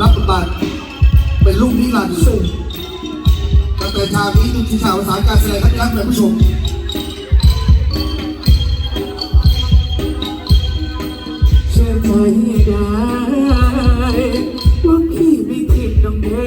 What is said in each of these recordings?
รับประทานเป็นลูกนิรันดร์สู้ตั้งแต่ชานี้ดูทีชาวสารการแสดงทั้งนั้นเลยผู้ชมเชื่อใจได้ว่าพี่ไม่ทิดตรงเด้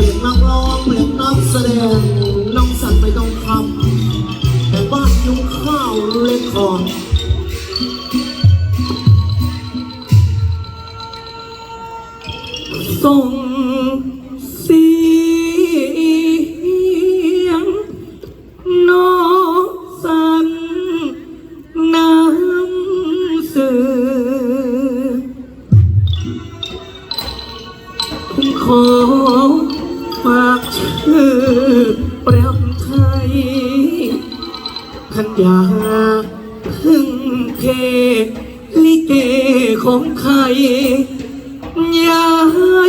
มือนนักร้องเหมือนนักแสดงน้องสันไปต้องคำแต่บ้านยุ่งข้าวเล็กคอ พึ่งเกลิเกของใครย่าให้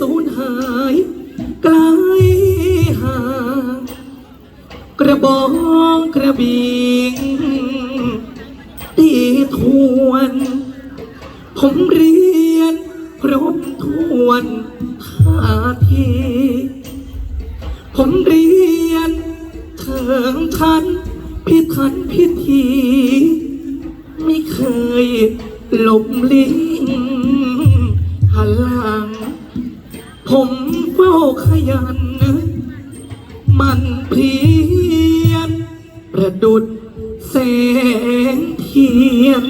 สูญหายไกลหางกระบองกระบี่ตีทวน ผมเรียนครบทวนท่าทีผมเรียนเถิงทัน พิพันพิธีไม่เคยหลบลิ้นหันหลัง ผมเฝ้าขยัน มันเพียน ประดุดแสงเทียน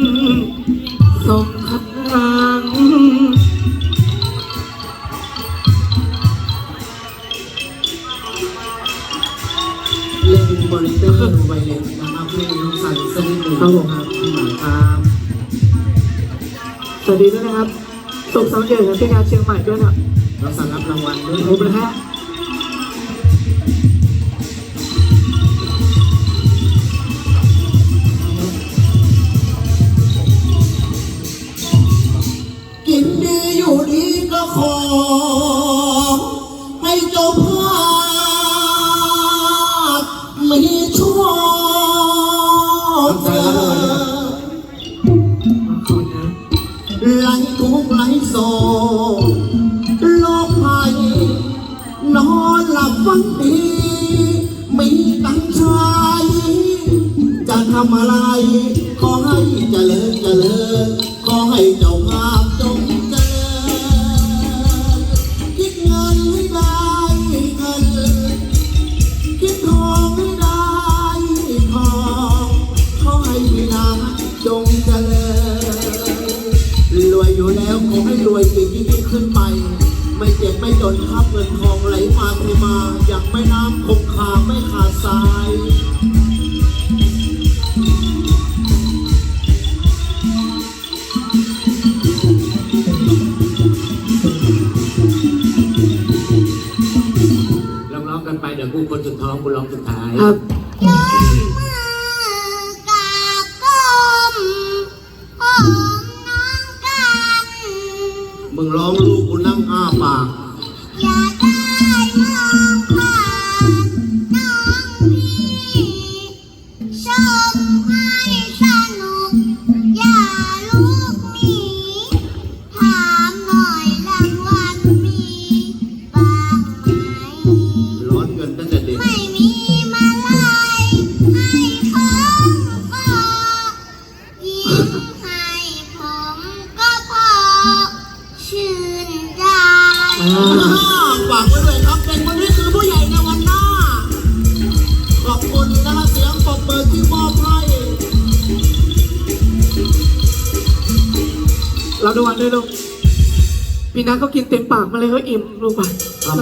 อใกันไปเดี๋ยวกูคนสุดท้องกูร้องสุดท้ายครับยกมือกราบก้มหอมน้องกันมึงร้องลูกกูนั่ง นัทเขากินเต็มปากมาเลยเขาอิ่มลูกไปครับ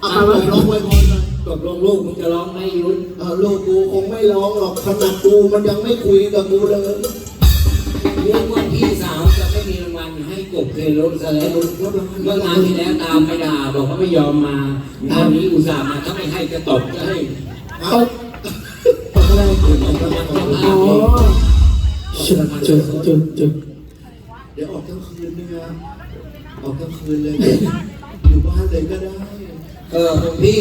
เอาไปร้องไว้พอเลยตกลงลูกมึงจะร้องไหมยุ้ยเออลูกกูคงไม่ร้องหรอกขนาดกูมันยังไม่คุยกับกูเลยเรื่องว่าพี่สาวจะไม่มีรางวัลให้กบเคยลดซะแล้วเมื่องานที่แล้วตามไปด่าบอกว่าไม่ยอมมางานนี้อุตส่าห์มาถ้าไม่ให้จะตบจะให้ตบตบอะไรอ๋อเจอเจอเจอเจอเดี๋ ออกทั้งคืนเลย อยู่บ้านเลยก็ได้เออพี่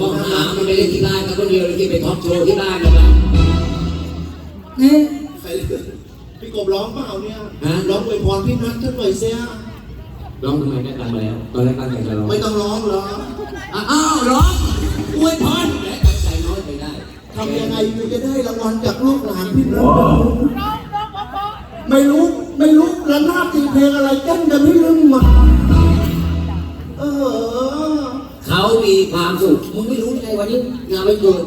ห้องหามันไม่ได้ที่บ้านเขาคนเดียวเลยที่ไปท็อปโชว์ที่บ้านกันละใครพี่กบร้องเปล่าเนี่ยฮะร้องอวยพรพี่นัทท่านหน่อยเสียร้องทำไมได้ตังค์มาแล้ว ตอนแรกตั้งใจจะร้องไม่ต้องร้องหรอกอ้าวร้องอวยพรและตั้งใจน้อยไปได้ทำยังไงถึงจะได้รางวัลจากลูกหลานพี่นัทไม่รู้ไม่รู้ ระนาดตีเพลงอะไรเต้นกันไม่ลืมหมดเออเขามีความสุขมึงไม่รู้ได้ไงวันนี้งานไม่เกิด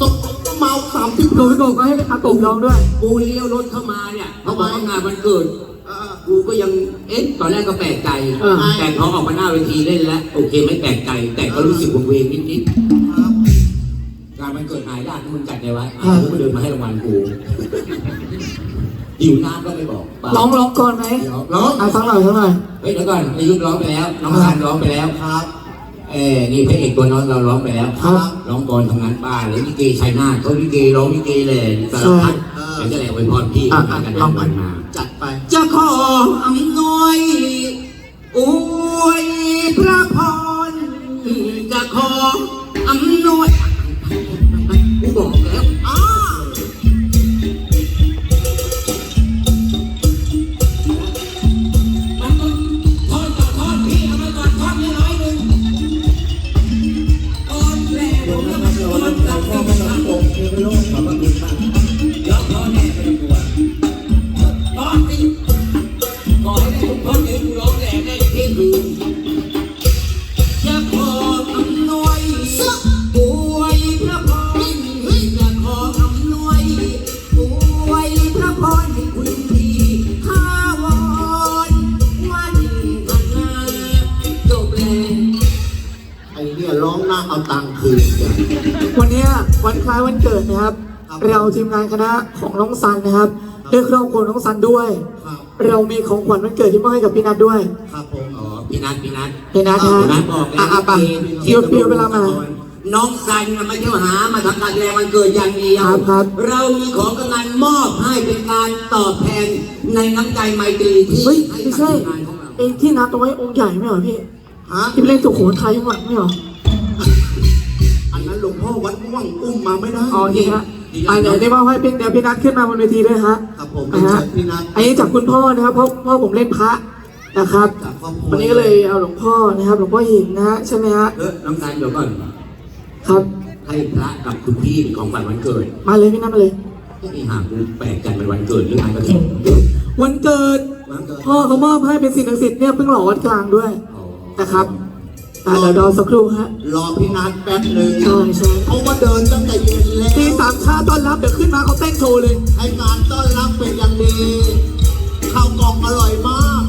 ตกเมาสามสิบโดยโกก็ให้อากงร้องด้วย กูเลี้ยวรถเข้ามาเนี่ยเขาบอกว่างานมันเกิดเออกูก็ยัง เอ๊ะ ตอนแรกก็แปลกใจเออแต่พอออกมาหน้าเวทีเล่นแล้ว โอเคไม่แปลกใจ แต่ก็รู้สึกวงเวงนิดครับๆงานมันเกิดนายญาติที่มึงจัดไงวะอะกูก็เดินมาให้รางวัลกู หิวน้ำก็ไม่บอกเปล่าร้องร้องก่อนไหมเดี๋ยวร้องอะฟังหน่อยฟังหน่อยเฮ้ยเดี๋ยวก่อนในยุคร้องไปแล้วน้องซันร้องไปแล้วครับเอ้นี่พระเอกตัวน้องเราร้องไปแล้วครับร้องกรทำงานบ้านเลยลิเกชัยนาทเขาลิเกร้องลิเกเลยสารพัดใช่เดี๋ยวจะแหละอวยพรพี่อะมาอะกันเอาได้วันมาจัดไป จะขออำนวยอวยพระพรจะขออำนวยกูบอกแล้ว ค์คืนจ้ะวันเนี้ยวันคล้ายวันเกิดนะครับครับ เราทีมงานคณะของน้องซันนะครับด้วยครอบครัวน้องซันด้วย ครับเรามีของขวัญวันเกิดที่มอบให้กับพี่นัทด้วย ครับผมอ๋อพี่นัทพี่นัทพี่นัทฮะพี่นัทบอกแล้วอะอะไปเพียวเพียวเวลามาน้องซันน่ะไม่ใช่ว่าหามาทำการแสดงวันเกิดอย่างเดียวครับครับ เรามีของกำนันมอบให้เป็นการตอบแทนในน้ำใจไมตรีที่เฮ้ยให้ไม่กับใช่ทีมงานของเราเองที่นัดเอาไว้องค์ใหญ่ไม่เหรอพี่ฮะที่ไปเล่นสุโขทัยข้างหลังไม่เหรออันนั้นหลวง พ่อวัดวัดม่วงอุ้มมาไม่ได้อ๋อโอเคฮะอ่าเดี๋ยวได้มอบให้พี่เดี๋ยวพี่นัทขึ้นมาบนเวทีด้วยฮะครับผมอ่าฮะเป็นพี่นัทอันนี้จากคุณพ่อนะครับเพราะพ่อผมเล่นพระนะครับจากครอบครัววันนี้ก็เลยเอาหลวงพ่อนะครับหลวงพ่อหินนะฮะใช่ไหมฮะเออน้องการเดี๋ยวก่อนครับให้พระกับคุณพี่เป็นของฝันวันเกิด มาเลยพี่นัทมาเลยที่ห่างกูแปลกกันเป็นวันเกิดหรืองานกระถิ่นวันเกิดวันเกิดพ่อเขามอบให้เป็นสิ่งศักดิ์สิทธิ์เนี่ยเพิ่งหล่อวัดกลางด้วยอ๋อนะครับอ่า เดี๋ยวรอสักครู่ฮะ รอพี่นัทแป๊บหนึ่งใช่ใช่เขามาเดินตั้งแต่เย็นแล้วตีสามชาต้อนรับเดี๋ยวขึ้นมาเขาเต้นโชว์เลย ให้การต้อนรับเป็นอย่างดีข้าวกล่องอร่อยมาก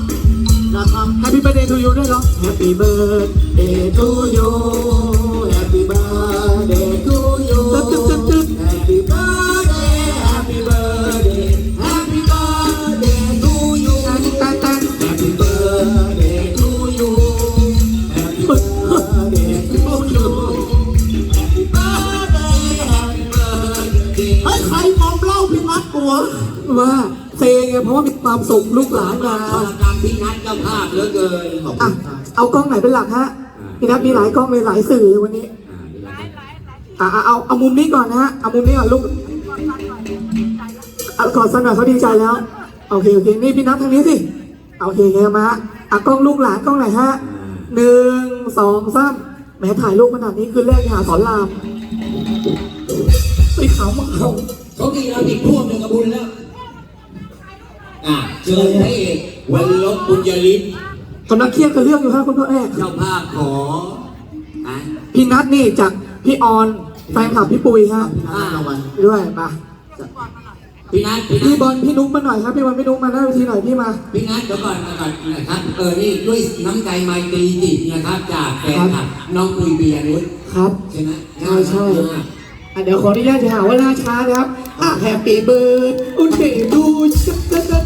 นะครับ Happy birthday to you ด้วยเหรอ Happy birthday to you Happy birthday to you ตึ๊ดตึ๊ดตึ๊ดตึ๊ ว่าเซไงเพราะว่ามีความสุขลูกหลานมาขอบการพี่นัทเจ้าภาพเหลือเกินขอบอะคุณครับเอากล้องไหนเป็นหลักฮะพี่นัทมีหลายกล้องเลยหลายสื่อเลยวันนี้อ่าเดี๋ยวเราจะอะอะเอาเอามุมนี้ก่อนนะฮะเอามุมนี้ก่อนลูกเอาก่อนสักหน่อยเขาดีใจแล้วโอเคโอเคนี่พี่นัททางนี้สิโอเคโอเคมาฮะอะกล้องลูกหลานกล้องไหนฮะหนึ่งสองสามแหมถ่ายรูปขนาดนี้คือแรกหาสอนรามไปขาวมาเขาเขาดีเราติดพ่วงหนึ่งกับบุญแล้ว อ่าเชิญพระเอกวันลบบุญยฤทธิ์กำลังเครียดกับเรื่องอยู่ครับคุณพ่อแม่เจ้าภาพขออะพี่นัทนี่จากพี่ออนแฟนคลับพี่ปุยฮะพี่นัทรางวัลด้วยมาพี่นัทพี่นัพี่ทบอลพี่นุ๊กมาหน่อยครับพี่บอลพี่นุ๊กมาหน้าเวทีหน่อยพี่มา พี่นัทเดี๋ยวก่อนมาก่อนนะครับ เออนี่ด้วยน้ำใจไมตรีจิตนะครับ จากแฟนคลับน้องปุยเบียนุชครับ ใช่ไหมใช่ใช่น่ารักมาก อะเดี๋ยวขออนุญาตจะหาว่าล่าช้านะครับอะแฮปปี้เบิร์ดอุ้นเดดูเชิดเชิดเชิดเชิดแฮปปี้เบิร์ด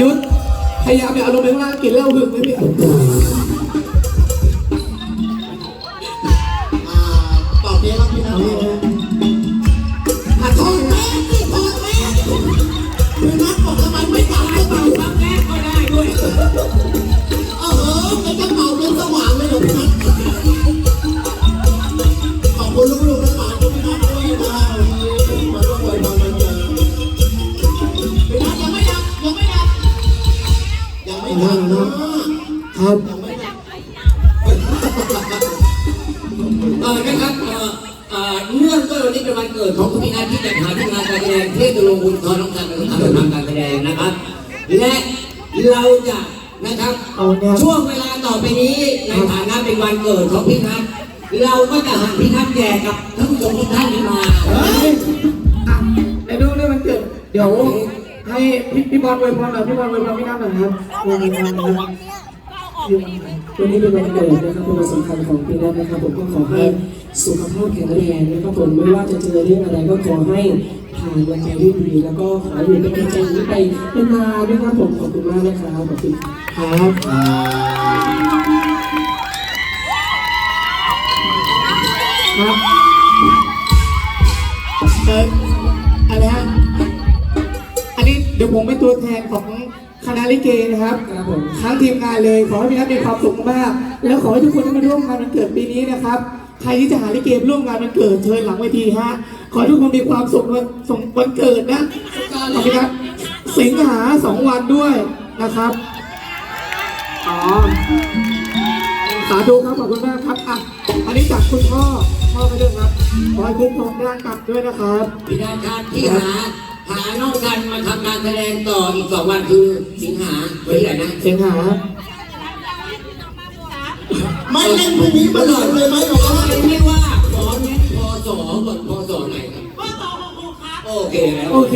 ยุทธพยายามอย่าเอาลงไปข้างล่างกินเหล้าหึงนะพี่ ออนะครับเออเออเนื่องด้วยวันนี้เป็นวันเกิดของคุณพี่นัทที่จัดหาที่งานการแสดงเทศลงบุญทอนน้องการเป็นทางทำการแสดงนะครับ และเราจะนะครับเอาเนี่ยช่วงเวลาต่อไปนี้ในฐานะเป็นวันเกิดของพี่นัทเราก็จะหันพี่นัทแจกกับท่านผู้ชมทุกท่านที่มาเฮ้ยอะในดูในวันเกิด เดี๋ยวให้พี่พี่บอลอวยพรหน่อยพี่บอลอวยพรพี่น้ำหน่อยครับอวยพรนะครับ วันนี้เป็นวันเกิดนะครับเป็นวันสำคัญของพี่นัทนะครับผมก็ขอให้สุขภาพแข็งแรงนะครับผมไม่ว่าจะเจอเรื่องอะไรก็ขอให้ผ่านวันไปด้วยดีแล้วก็ขอให้อยู่เป็นกำลังใจนี้ไปนานๆด้วยครับผมขอบคุณมากนะครับขอบคุณครับครับเอออะไรฮะอันนี้เดี๋ยวผมเป็นตัวแทนของ คณะลิเกนะครับครับผมทั้งทีมงานเลยขอให้พี่นัทมีความสุขมากๆแล้วขอให้ทุกคนที่มาร่วมงานวันเกิดปีนี้นะครับใครที่จะหาลิเกร่วมงานวันเกิดเชิญหลังเวทีฮะขอให้ทุกคนมีความสุขวันสงวันเกิดนะขอบคุณครับสิงหาสองวันด้วยนะครับอ๋อสาธุครับขอบคุณมากครับอะอันนี้จากคุณพ่อพ่อไปด้วยครับขอให้คุ้มครองร่างกายด้วยนะครับพิธาการที่หาหาน้องกันมาทำงานแสดงต่ออีกสองวันคือสิงหาวันที่ไหนนะเสียงหาไม่เล่นพวกนี้มาหลอดเลยไหมหรอไม่ว่าขอเน้นพอสอก่อนพอสอไหนครับพอสอหกหกครับโอเคแล้วโอเค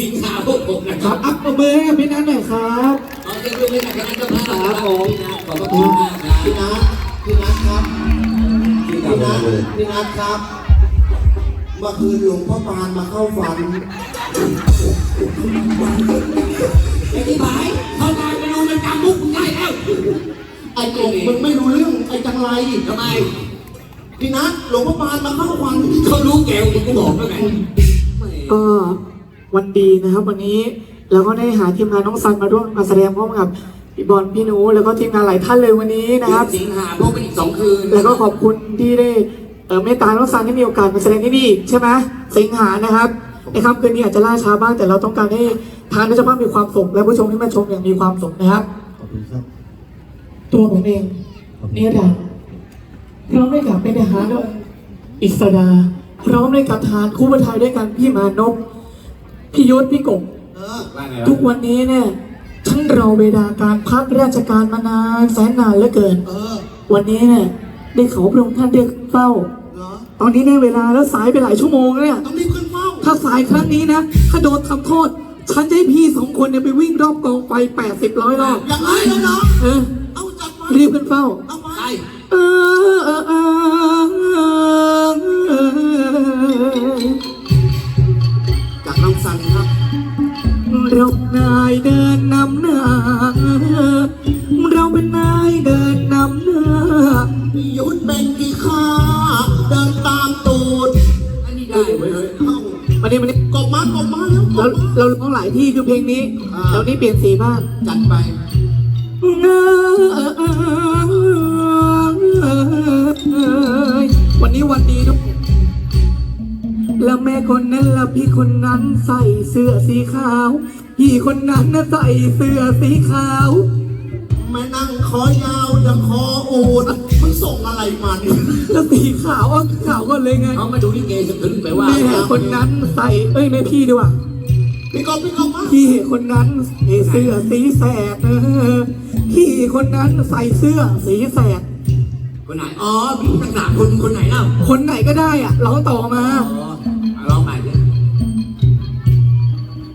สิงหาหกหกนะคครัรับบอัพมือให้พี่นัทหน่อยครับเอาเต็มรูปให้กับคณะเจ้าภาพครับผมขอบพระคุณมากครับพี่นัทพี่นัทครับพี่นัทพี่นัทครับ เมื่อคืนหลวงพ่อปานมาเข้าฝันไอ้ที่หมายเขางานไปดูมันจำมุกมึงได้แล้วไอ้กบมึงไม่รู้เรื่องไอ้จังไรทำไมพี่นัทหลวงพ่อปานมาเข้าฝันเขารู้แกวมึงก็บอกแล้วไงก็วันดีนะครับ วันนี้เราก็ได้หาทีมงานน้องซันมาร่วมมาแสดงพร้อมกับพี่บอลพี่หนูแล้วก็ทีมงานหลายท่านเลยวันนี้นะครับสิงหาพวกเป็นอีกสองคืนแล้วก็ขอบคุณที่ได้ เอ่อเมตตาน้องซันที่มีโอกาสมาแสดงที่นี่ใช่ไหมสิงหานะครับในค่ำคืนนี้อาจจะล่าช้าบ้างแต่เราต้องการให้ทางนักภาพมีความสุขและผู้ชมที่มาชมอย่างมีความสุขนะครับ ขอบคุณครับ ตัวผมเองเนี่ยดาพร้อมด้วยกับเป็นทหารด้วยอิสดาพร้อมด้วยกับทหารคู่ประทายด้วยกันพี่มานพพี่ยศพี่กบเออว่าไงทุกวันนี้เนี่ยฉันรอเวลาการพักราชการมานานแสนนานเหลือเกินเออวันนี้เนี่ยได้เขาพระองค์ท่านเรียกเฝ้าเหรอ ตอนนี้ได้เวลาแล้วสายไปหลายชั่วโมงแล้วเนี่ย ต้องรีบขึ้นเฝ้าถ้าสายครั้งนี้นะ ถ้าโดนทำโทษ ฉันจะให้พี่สองคนเนี่ยไปวิ่งรอบกองไฟแปดสิบร้อยรอบอย่างไรแล้วเนาะเออเอาจัดไปรีบขึ้นเฝ้า เอาไปไปเออเออเออ ที่คือเพลงนี้อ่าแล้วนี่เปลี่ยนสีบ้างจัดไป วันนี้วันดีด้วยแล้วแม่คนนั้นละพี่คนนั้นใส่เสื้อสีขาว พี่คนนั้นน่ะใส่เสื้อสีขาวแม่นั่งคอยาวยังคออูดมึงส่งอะไรมาเนี่ยแล้วสีขาวอะขาวก็เลยไง เขามาดูลิเกสะถึงไปว่าแม่คนนั้นใส่เอ้ยแม่พี่ดีกว่า พี่กบพี่กบมาพี่คนนั้นใส่เสื้อสีแสดเออพี่คนนั้นใส่เสื้อสีแสด คนไหน อ๋อพี่ทั้งสามคนคนไหนเล่าคนไหนก็ได้อะร้องต่อมาอ๋อลองใหม่ดิ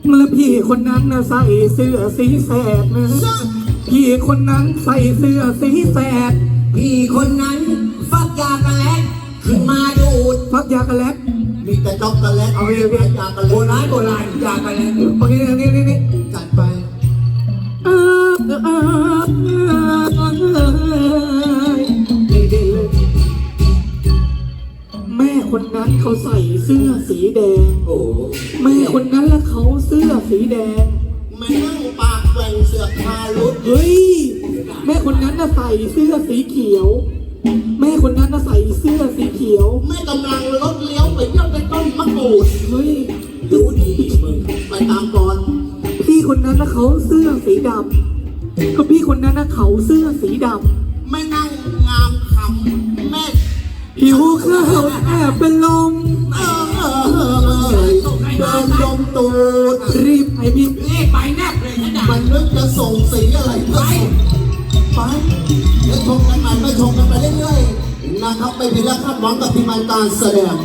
เมื่อพี่คนนั้นน่ะใส่เสื้อสีแสดนะพี่คนนั้นใส่เสื้อสีแสดพี่คนนั้น ฟักยากระแลกขึ้นมาดูดฟักยากระแลก มีแต่จ็อกโกแลตเอาไปเลยยากระโบเล็ราณโบราณยากระแลกโอเคนี่นี่นี่จัดไปเออเออเออเออนี่เด่นเลยแม่คนนั้นเขาใส่เสื้อสีแดง โอ้โหแม่คนนั้นละเขาเสื้อสีแดง แม่นั่งปากแหว่งเสือกพาลุดเฮ้ย แม่คนนั้นน่ะใส่เสื้อสีเขียว แม่คนนั้นน่ะใส่เสื้อสีเขียว แม่กำลังรถเลี้ยวไปเยี่ยมไปต้นมะกรูดเฮ้ยดูดีมึงไปตามก่อนพี่คนนั้นนะเขาเสื้อสีดำก็พี่คนนั้นนะเขาเสื้อสีดแม่นั่งงามขำแม่ำผิวขาวแอบเป็นลมเออเออเออเออเดินดมตูดรีบไปพี่เล่ไปแนบเลยนะด่ามันนึกจะส่งสีอะไรไป ไปเดี๋ยวชมกันมัไม่ชมกันไปเรื่อยๆนะครับไม่เพียงแค่คาดหวังกับทีมงานการแสดง